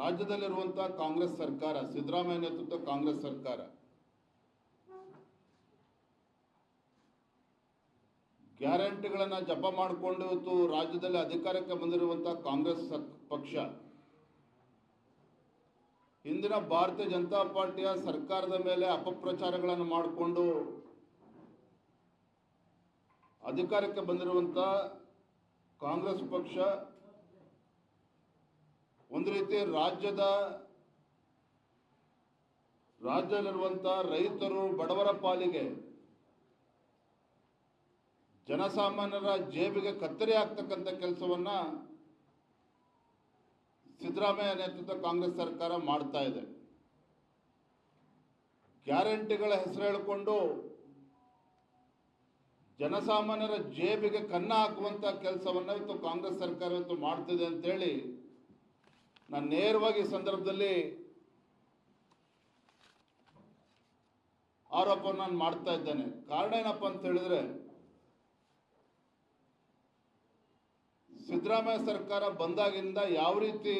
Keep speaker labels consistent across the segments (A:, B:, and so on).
A: ರಾಜ್ಯದಲ್ಲಿರುವಂಥ ಕಾಂಗ್ರೆಸ್ ಸರ್ಕಾರ, ಸಿದ್ದರಾಮಯ್ಯ ನೇತೃತ್ವ ಕಾಂಗ್ರೆಸ್ ಸರ್ಕಾರ, ಗ್ಯಾರಂಟಿಗಳನ್ನು ಜಪ ಮಾಡಿಕೊಂಡು ಇವತ್ತು ರಾಜ್ಯದಲ್ಲಿ ಅಧಿಕಾರಕ್ಕೆ ಬಂದಿರುವಂಥ ಕಾಂಗ್ರೆಸ್ ಪಕ್ಷ, ಇಂದಿನ ಭಾರತೀಯ ಜನತಾ ಪಾರ್ಟಿಯ ಸರ್ಕಾರದ ಮೇಲೆ ಅಪಪ್ರಚಾರಗಳನ್ನು ಮಾಡಿಕೊಂಡು ಅಧಿಕಾರಕ್ಕೆ ಬಂದಿರುವಂಥ ಕಾಂಗ್ರೆಸ್ ಪಕ್ಷ ಒಂದು ರೀತಿ ರಾಜ್ಯದ ರಾಜ್ಯದಲ್ಲಿರುವಂಥ ರೈತರು ಬಡವರ ಪಾಲಿಗೆ ಜನಸಾಮಾನ್ಯರ ಜೇಬಿಗೆ ಕತ್ತರಿ ಆಗ್ತಕ್ಕಂಥ ಕೆಲಸವನ್ನ ಸಿದ್ದರಾಮಯ್ಯ ನೇತೃತ್ವ ಕಾಂಗ್ರೆಸ್ ಸರ್ಕಾರ ಮಾಡ್ತಾ ಇದೆ. ಗ್ಯಾರಂಟಿಗಳ ಹೆಸರು ಹೇಳಿಕೊಂಡು ಜನಸಾಮಾನ್ಯರ ಜೇಬಿಗೆ ಕನ್ನ ಹಾಕುವಂತ ಕೆಲಸವನ್ನ ಇವತ್ತು ಕಾಂಗ್ರೆಸ್ ಸರ್ಕಾರ ಇವತ್ತು ಮಾಡ್ತಿದೆ ಅಂತೇಳಿ ನಾನು ನೇರವಾಗಿ ಸಂದರ್ಭದಲ್ಲಿ ಆರೋಪವನ್ನು ನಾನು ಮಾಡ್ತಾ ಇದ್ದೇನೆ. ಕಾರಣ ಏನಪ್ಪ ಅಂತ ಹೇಳಿದ್ರೆ, ಸಿದ್ದರಾಮಯ್ಯ ಸರ್ಕಾರ ಬಂದಾಗಿಂದ ಯಾವ ರೀತಿ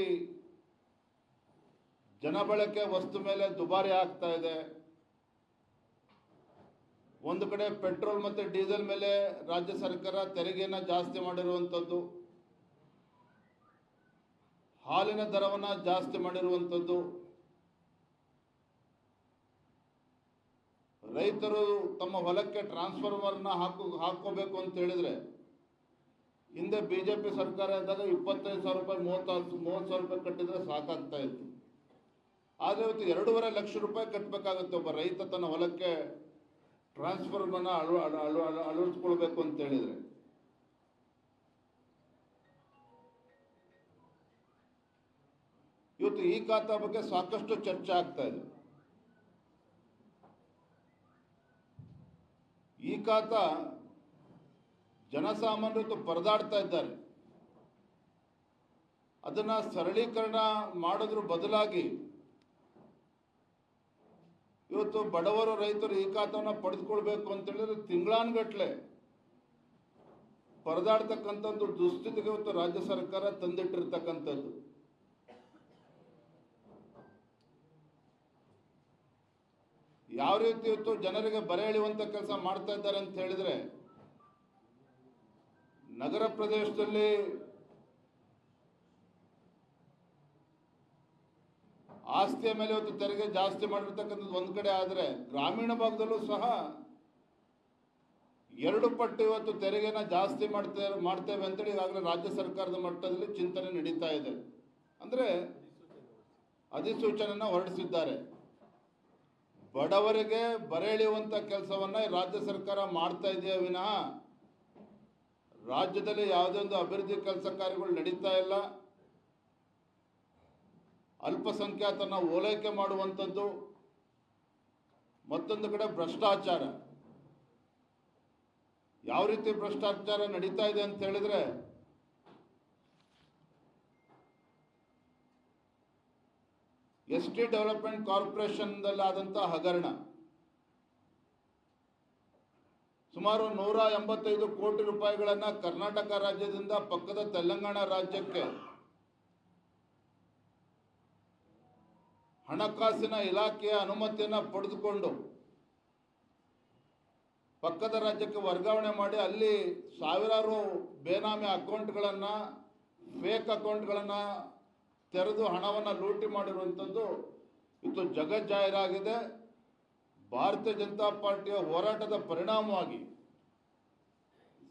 A: ಜನಬಳಕೆ ವಸ್ತು ಮೇಲೆ ದುಬಾರಿ ಆಗ್ತಾ ಇದೆ, ಒಂದು ಕಡೆ ಪೆಟ್ರೋಲ್ ಮತ್ತು ಡೀಸೆಲ್ ಮೇಲೆ ರಾಜ್ಯ ಸರ್ಕಾರ ತೆರಿಗೆಯನ್ನು ಜಾಸ್ತಿ ಮಾಡಿರುವಂಥದ್ದು ಹಾಲಿನ ದರವನ್ನು ಜಾಸ್ತಿ ಮಾಡಿರುವಂಥದ್ದು. ರೈತರು ತಮ್ಮ ಹೊಲಕ್ಕೆ ಟ್ರಾನ್ಸ್ಫಾರ್ಮರ್ನ ಹಾಕು ಹಾಕೋಬೇಕು ಅಂತ ಹೇಳಿದ್ರೆ, ಹಿಂದೆ ಬಿ ಜೆ ಪಿ ಸರ್ಕಾರ ಇದ್ದಾಗ ಇಪ್ಪತ್ತೈದು ಸಾವಿರ ರೂಪಾಯಿ ಮೂವತ್ತು ಮೂವತ್ತು ಸಾವಿರ ರೂಪಾಯಿ ಕಟ್ಟಿದ್ರೆ ಸಾಕಾಗ್ತಾ ಇತ್ತು. ಆದರೆ ಇವತ್ತು ಎರಡೂವರೆ ಲಕ್ಷ ರೂಪಾಯಿ ಕಟ್ಟಬೇಕಾಗುತ್ತೆ ಒಬ್ಬ ರೈತ ತನ್ನ ಹೊಲಕ್ಕೆ ಟ್ರಾನ್ಸ್ಫಾರ್ಮರ್ನ ಅಳು ಅಳು ಅಳು ಅಳು, ಅಳವಡಿಸ್ಕೊಳ್ಬೇಕು ಅಂತ ಇವತ್ತು ಈ ಖಾತಾ ಬಗ್ಗೆ ಸಾಕಷ್ಟು ಚರ್ಚೆ ಆಗ್ತಾ ಇದೆ. ಈ ಖಾತಾ ಜನಸಾಮಾನ್ಯರು ಪರದಾಡ್ತಾ ಇದ್ದಾರೆ. ಅದನ್ನ ಸರಳೀಕರಣ ಮಾಡೋದ್ರ ಬದಲಾಗಿ ಇವತ್ತು ಬಡವರು ರೈತರು ಈ ಖಾತವನ್ನು ಪಡೆದುಕೊಳ್ಬೇಕು ಅಂತ ಹೇಳಿದ್ರೆ ತಿಂಗಳಾನ್ಗಟ್ಲೆ ಪರದಾಡ್ತಕ್ಕಂಥದ್ದು ದುಸ್ಥಿತಿಗೆ ಇವತ್ತು ರಾಜ್ಯ ಸರ್ಕಾರ ತಂದಿಟ್ಟಿರ್ತಕ್ಕಂಥದ್ದು. ಯಾವ ರೀತಿ ಇತ್ತು ಜನರಿಗೆ ಬರೆ ಎಳೆಯುವಂತ ಕೆಲಸ ಮಾಡ್ತಾ ಇದ್ದಾರೆ ಅಂತ ಹೇಳಿದ್ರೆ, ನಗರ ಪ್ರದೇಶದಲ್ಲಿ ಆಸ್ತಿಯ ಮೇಲೆ ಇವತ್ತು ತೆರಿಗೆ ಜಾಸ್ತಿ ಮಾಡಿರ್ತಕ್ಕಂಥದ್ದು ಒಂದು ಕಡೆ ಆದರೆ ಗ್ರಾಮೀಣ ಭಾಗದಲ್ಲೂ ಸಹ ಎರಡು ಪಟ್ಟು ಇವತ್ತು ತೆರಿಗೆನ ಜಾಸ್ತಿ ಮಾಡ್ತೇವೆ ಮಾಡ್ತೇವೆ ಅಂತೇಳಿ ಈಗಾಗಲೇ ರಾಜ್ಯ ಸರ್ಕಾರದ ಮಟ್ಟದಲ್ಲಿ ಚಿಂತನೆ ನಡೀತಾ ಇದೆ. ಅಂದರೆ ಅಧಿಸೂಚನೆಯನ್ನು ಹೊರಡಿಸಿದ್ದಾರೆ. ಬಡವರಿಗೆ ಬರೆ ಎಳೆಯುವಂಥ ಕೆಲಸವನ್ನ ರಾಜ್ಯ ಸರ್ಕಾರ ಮಾಡ್ತಾ ಇದೆಯಾ ವಿನಃ ರಾಜ್ಯದಲ್ಲಿ ಯಾವುದೇ ಅಭಿವೃದ್ಧಿ ಕೆಲಸ ಕಾರ್ಯಗಳು ನಡೀತಾ ಇಲ್ಲ. ಅಲ್ಪಸಂಖ್ಯಾತನ ಓಲೈಕೆ ಮಾಡುವಂಥದ್ದು ಮತ್ತೊಂದು ಕಡೆ ಭ್ರಷ್ಟಾಚಾರ. ಯಾವ ರೀತಿ ಭ್ರಷ್ಟಾಚಾರ ನಡೀತಾ ಇದೆ ಅಂತ ಹೇಳಿದ್ರೆ ಎಸ್ ಟಿ ಡೆವಲಪ್ಮೆಂಟ್ ಕಾರ್ಪೊರೇಷನ್ದಲ್ಲಾದಂಥ ಹಗರಣ. ಸುಮಾರು ನೂರ ಎಂಬತ್ತೈದು ಕೋಟಿ ರೂಪಾಯಿಗಳನ್ನು ಕರ್ನಾಟಕ ರಾಜ್ಯದಿಂದ ಪಕ್ಕದ ತೆಲಂಗಾಣ ರಾಜ್ಯಕ್ಕೆ ಹಣಕಾಸಿನ ಇಲಾಖೆಯ ಅನುಮತಿಯನ್ನು ಪಡೆದುಕೊಂಡು ಪಕ್ಕದ ರಾಜ್ಯಕ್ಕೆ ವರ್ಗಾವಣೆ ಮಾಡಿ ಅಲ್ಲಿ ಸಾವಿರಾರು ಬೇನಾಮಿ ಅಕೌಂಟ್ಗಳನ್ನು, ಫೇಕ್ ಅಕೌಂಟ್ಗಳನ್ನು ತೆರೆದು ಹಣವನ್ನು ಲೂಟಿ ಮಾಡಿರುವಂಥದ್ದು ಇದು ಜಗಜ್ಜಾಹೀರಾಗಿದೆ ಭಾರತೀಯ ಜನತಾ ಪಾರ್ಟಿಯ ಹೋರಾಟದ ಪರಿಣಾಮವಾಗಿ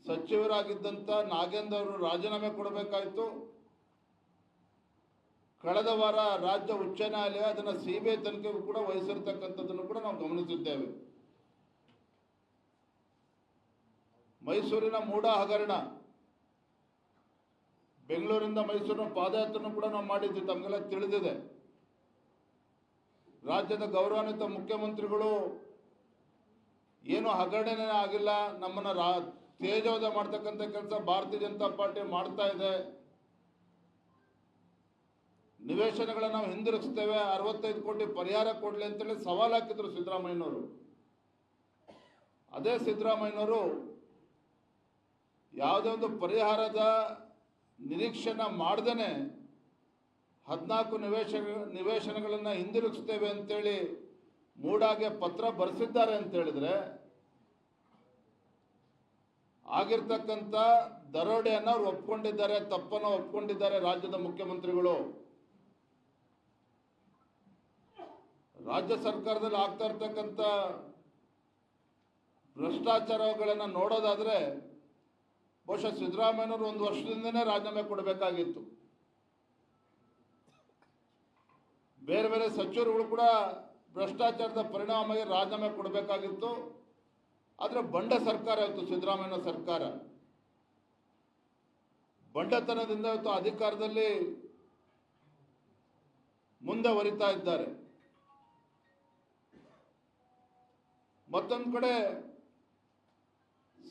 A: ಸಚಿವರಾಗಿದ್ದಂಥ ನಾಗೇಂದ್ರ ಅವರು ರಾಜೀನಾಮೆ ಕೊಡಬೇಕಾಯಿತು. ಕಳೆದ ವಾರ ರಾಜ್ಯ ಉಚ್ಚ ನ್ಯಾಯಾಲಯ ಅದನ್ನು ಸಿ ಬಿ ತನಿಖೆಗೂ ಕೂಡ ವಹಿಸಿರ್ತಕ್ಕಂಥದ್ದನ್ನು ಕೂಡ ನಾವು ಗಮನಿಸಿದ್ದೇವೆ. ಮೈಸೂರಿನ ಮೂಡ ಹಗರಣ ಬೆಂಗಳೂರಿಂದ ಮೈಸೂರಿನ ಪಾದಯಾತ್ರೆನೂ ಕೂಡ ನಾವು ಮಾಡಿದ್ವಿ, ತಮಗೆಲ್ಲ ತಿಳಿದಿದೆ. ರಾಜ್ಯದ ಗೌರವಾನ್ವಿತ ಮುಖ್ಯಮಂತ್ರಿಗಳು ಏನು ಹಗರಣನೇ ಆಗಿಲ್ಲ, ನಮ್ಮನ್ನ ರಾ ತೇಜೋದ ಮಾಡ್ತಕ್ಕಂಥ ಕೆಲಸ ಭಾರತೀಯ ಜನತಾ ಪಾರ್ಟಿ ಮಾಡ್ತಾ ಇದೆ. ನಿವೇಶನಗಳನ್ನು ನಾವು ಹಿಂದಿರುಗಿಸ್ತೇವೆ, ಅರವತ್ತೈದು ಕೋಟಿ ಪರಿಹಾರ ಕೊಡಲಿ ಅಂತೇಳಿ ಸವಾಲು ಹಾಕಿದ್ರು ಸಿದ್ದರಾಮಯ್ಯನವರು. ಅದೇ ಸಿದ್ದರಾಮಯ್ಯನವರು ಯಾವುದೇ ಒಂದು ಪರಿಹಾರದ ನಿರೀಕ್ಷೆನ ಮಾಡ್ದೇ ಹದಿನಾಲ್ಕು ನಿವೇಶ, ನಿವೇಶನಗಳನ್ನು ಹಿಂದಿರುಗಿಸ್ತೇವೆ ಅಂತೇಳಿ ಮೂಡಾಗೆ ಪತ್ರ ಬರೆಸಿದ್ದಾರೆ ಅಂತ ಹೇಳಿದ್ರೆ, ಆಗಿರ್ತಕ್ಕಂಥ ದರೋಡೆಯನ್ನು ಅವ್ರು ಒಪ್ಕೊಂಡಿದ್ದಾರೆ, ತಪ್ಪನ್ನು ಒಪ್ಕೊಂಡಿದ್ದಾರೆ ರಾಜ್ಯದ ಮುಖ್ಯಮಂತ್ರಿಗಳು. ರಾಜ್ಯ ಸರ್ಕಾರದಲ್ಲಿ ಆಗ್ತಾ ಇರ್ತಕ್ಕಂಥ ಭ್ರಷ್ಟಾಚಾರಗಳನ್ನು ನೋಡೋದಾದ್ರೆ ಬಹುಶಃ ಸಿದ್ದರಾಮಯ್ಯನವರು ಒಂದು ವರ್ಷದಿಂದನೇ ರಾಜೀನಾಮೆ ಕೊಡಬೇಕಾಗಿತ್ತು. ಬೇರೆ ಬೇರೆ ಸಚಿವರುಗಳು ಕೂಡ ಭ್ರಷ್ಟಾಚಾರದ ಪರಿಣಾಮವಾಗಿ ರಾಜೀನಾಮೆ ಕೊಡಬೇಕಾಗಿತ್ತು. ಆದರೆ ಬಂಡ ಸರ್ಕಾರ ಇವತ್ತು ಸಿದ್ದರಾಮಯ್ಯನ ಸರ್ಕಾರ. ಬಂಡತನದಿಂದ ಇವತ್ತು ಅಧಿಕಾರದಲ್ಲಿ ಮುಂದೆ ವರಿತಾ ಇದ್ದಾರೆ. ಮತ್ತೊಂದು ಕಡೆ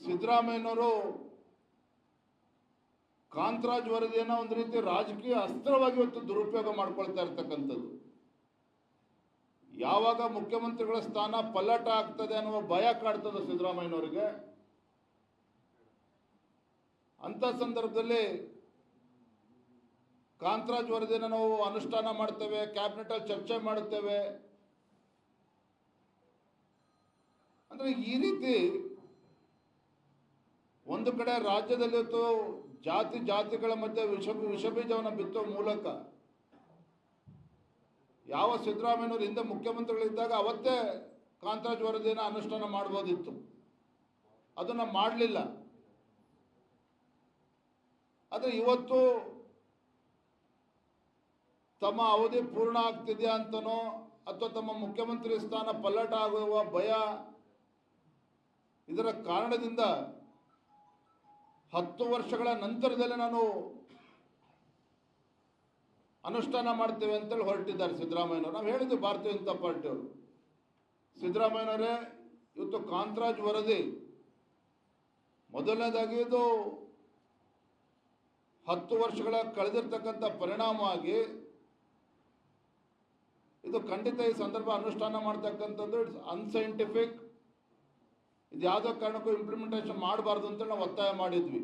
A: ಸಿದ್ದರಾಮಯ್ಯನವರು ಕಾಂತರಾಜ್ ವರದಿಯನ್ನು ಒಂದು ರೀತಿ ರಾಜಕೀಯ ಅಸ್ತ್ರವಾಗಿ ಇವತ್ತು ದುರುಪಯೋಗ ಮಾಡ್ಕೊಳ್ತಾ ಇರ್ತಕ್ಕಂಥದ್ದು. ಯಾವಾಗ ಮುಖ್ಯಮಂತ್ರಿಗಳ ಸ್ಥಾನ ಪಲ್ಲಟ ಆಗ್ತದೆ ಅನ್ನುವ ಭಯ ಕಾಡ್ತದೆ ಸಿದ್ದರಾಮಯ್ಯನವರಿಗೆ. ಅಂತ ಸಂದರ್ಭದಲ್ಲಿ ಕಾಂತರಾಜ್ ವರದಿಯನ್ನು ನಾವು ಅನುಷ್ಠಾನ ಮಾಡ್ತೇವೆ ಕ್ಯಾಬಿನೆಟ್ ಅಲ್ಲಿ ಚರ್ಚೆ ಮಾಡುತ್ತೇವೆ. ಅಂದ್ರೆ ಈ ರೀತಿ ಒಂದು ಕಡೆ ರಾಜ್ಯದಲ್ಲಿ ಇವತ್ತು ಜಾತಿ ಜಾತಿಗಳ ಮಧ್ಯೆ ವಿಷ ವಿಷಬೀಜವನ್ನು ಬಿತ್ತುವ ಮೂಲಕ ಯಾವ ಸಿದ್ದರಾಮಯ್ಯನವರು ಹಿಂದೆ ಮುಖ್ಯಮಂತ್ರಿಗಳಿದ್ದಾಗ ಅವತ್ತೇ ಕಾಂತರಾಜ್ ವರದಿಯನ್ನು ಅನುಷ್ಠಾನ ಮಾಡ್ಬೋದಿತ್ತು. ಅದನ್ನು ಮಾಡಲಿಲ್ಲ. ಆದರೆ ಇವತ್ತು ತಮ್ಮ ಅವಧಿ ಪೂರ್ಣ ಆಗ್ತಿದೆಯಾ ಅಂತನೋ ಅಥವಾ ತಮ್ಮ ಮುಖ್ಯಮಂತ್ರಿ ಸ್ಥಾನ ಪಲ್ಲಟ ಆಗುವ ಭಯ ಇದರ ಕಾರಣದಿಂದ ಹತ್ತು ವರ್ಷಗಳ ನಂತರದಲ್ಲಿ ನಾನು ಅನುಷ್ಠಾನ ಮಾಡ್ತೇವೆ ಅಂತೇಳಿ ಹೊರಟಿದ್ದಾರೆ ಸಿದ್ದರಾಮಯ್ಯನವರು. ನಾವು ಹೇಳಿದ್ದು ಭಾರತೀಯ ಜನತಾ ಪಾರ್ಟಿಯವರು ಸಿದ್ದರಾಮಯ್ಯನವರೇ, ಇವತ್ತು ಕಾಂತರಾಜ್ ವರದಿ. ಮೊದಲನೇದಾಗಿ ಇದು ಹತ್ತು ವರ್ಷಗಳ ಕಳೆದಿರ್ತಕ್ಕಂಥ ಪರಿಣಾಮವಾಗಿ ಇದು ಖಂಡಿತ ಈ ಸಂದರ್ಭ ಅನುಷ್ಠಾನ ಮಾಡ್ತಕ್ಕಂಥದ್ದು ಇಟ್ಸ್ ಅನ್ಸೈಂಟಿಫಿಕ್ ಇದು ಯಾವುದೋ ಕಾರಣಕ್ಕೂ ಇಂಪ್ಲಿಮೆಂಟೇಷನ್ ಮಾಡಬಾರ್ದು ಅಂತ ನಾವು ಒತ್ತಾಯ ಮಾಡಿದ್ವಿ.